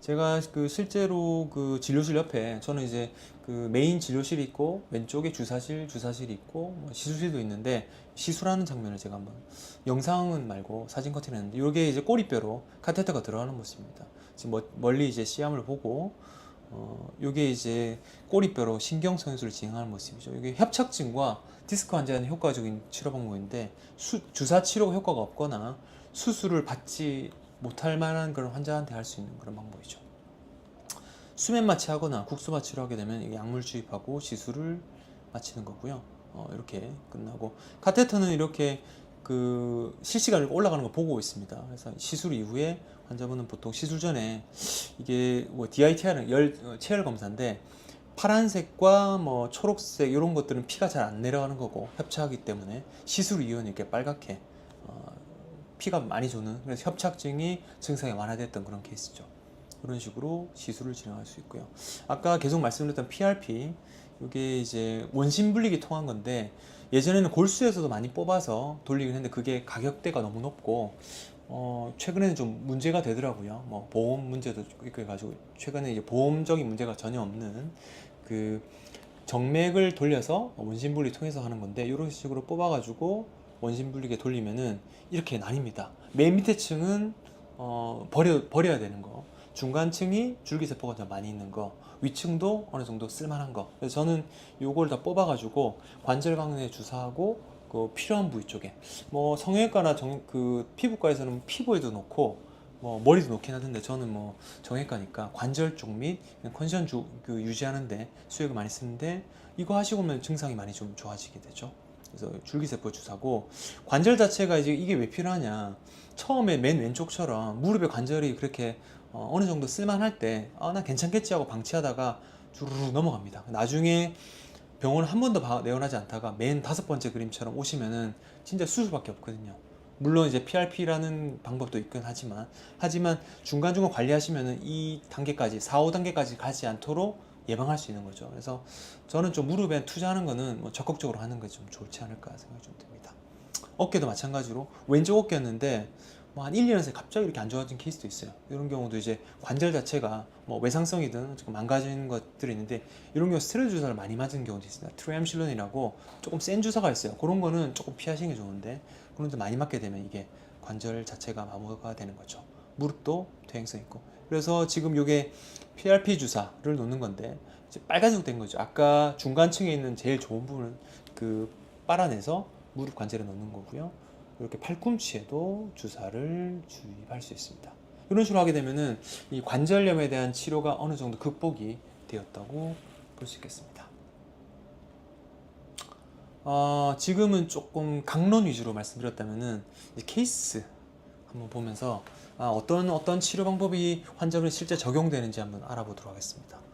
제가 그 실제로 그 진료실 옆에 저는 이제 그 메인 진료실이 있고 왼쪽에 주사실, 주사실이 있고 뭐 시술실도 있는데 시술하는 장면을 제가 한번 영상은 말고 사진 커팅했는데 이게 이제 꼬리뼈로 카테터가 들어가는 모습입니다. 지금 멀- 멀리 이제 시암을 보고 어 요게 이제 꼬리뼈로 신경성형술을 진행하는 모습이죠. 이게 협착증과 디스크 환자에 효과적인 치료 방법인데 수- 주사 치료 효과가 없거나 수술을 받지 못할 만한 그런 환자한테 할 수 있는 그런 방법이죠. 수면 마취하거나 국소 마취를 하게 되면 약물 주입하고 시술을 마치는 거고요. 어, 이렇게 끝나고 카테터는 이렇게 그 실시간으로 올라가는 거 보고 있습니다. 그래서 시술 이후에 환자분은 보통 시술 전에 이게 뭐 DITR은 열 어, 체열 검사인데 파란색과 뭐 초록색 이런 것들은 피가 잘 안 내려가는 거고 협착하기 때문에 시술 이후는 이렇게 빨갛게 어, 피가 많이 도는 그래서 협착증이 증상이 완화됐던 그런 케이스죠. 그런 식으로 시술을 진행할 수 있고요. 아까 계속 말씀드렸던 PRP 이게 이제 원심 분리기 통한 건데 예전에는 골수에서도 많이 뽑아서 돌리긴 했는데 그게 가격대가 너무 높고 어 최근에는 좀 문제가 되더라고요. 뭐 보험 문제도 있고 해가지고 최근에 이제 보험적인 문제가 전혀 없는 그 정맥을 돌려서 원심 분리 통해서 하는 건데 이런 식으로 뽑아가지고 원심 분리게 돌리면은 이렇게 나뉩니다. 맨 밑에 층은 어 버려 버려야 되는 거. 중간층이 줄기세포가 좀 많이 있는 거, 위층도 어느 정도 쓸만한 거. 그래서 저는 요걸 다 뽑아 가지고 관절 강근에 주사하고 그 필요한 부위 쪽에 뭐 성형외과나 정, 그 피부과에서는 피부에도 놓고 뭐 머리도 놓긴 하던데 저는 뭐 정형외과니까 관절 쪽 및 컨디션 주, 그 유지하는데 수액을 많이 쓰는데 이거 하시고 면 증상이 많이 좀 좋아지게 되죠. 그래서 줄기세포 주사고 관절 자체가 이제 이게 왜 필요하냐? 처음에 맨 왼쪽처럼 무릎의 관절이 그렇게 어, 느 정도 쓸만할 때, 아, 나 괜찮겠지 하고 방치하다가 주르르 넘어갑니다. 나중에 병원을 한 번도 내원하지 않다가 맨 다섯 번째 그림처럼 오시면은 진짜 수술밖에 없거든요. 물론 이제 PRP라는 방법도 있긴 하지만, 하지만 중간중간 관리하시면은 이 단계까지, 4, 5단계까지 가지 않도록 예방할 수 있는 거죠. 그래서 저는 좀 무릎에 투자하는 거는 뭐 적극적으로 하는 게 좀 좋지 않을까 생각이 좀 듭니다. 어깨도 마찬가지로 왼쪽 어깨였는데 뭐 한 1, 2년 새에 갑자기 이렇게 안 좋아진 케이스도 있어요. 이런 경우도 이제 관절 자체가 뭐 외상성이든 조금 망가진 것들이 있는데 이런 경우 스테로이드 주사를 많이 맞은 경우도 있습니다. 트램실론이라고 조금 센 주사가 있어요. 그런 거는 조금 피하시는 게 좋은데 그런데 많이 맞게 되면 이게 관절 자체가 마모가 되는 거죠. 무릎도 퇴행성 있고. 그래서 지금 이게 PRP 주사를 놓는 건데 빨간색 된 거죠. 아까 중간층에 있는 제일 좋은 부분은 그 빨아내서 무릎 관절에 넣는 거고요. 이렇게 팔꿈치에도 주사를 주입할 수 있습니다. 이런 식으로 하게 되면은 이 관절염에 대한 치료가 어느 정도 극복이 되었다고 볼 수 있겠습니다. 어, 지금은 조금 강론 위주로 말씀드렸다면은 케이스 한번 보면서 아, 어떤 어떤 치료 방법이 환자분에 실제 적용되는지 한번 알아보도록 하겠습니다.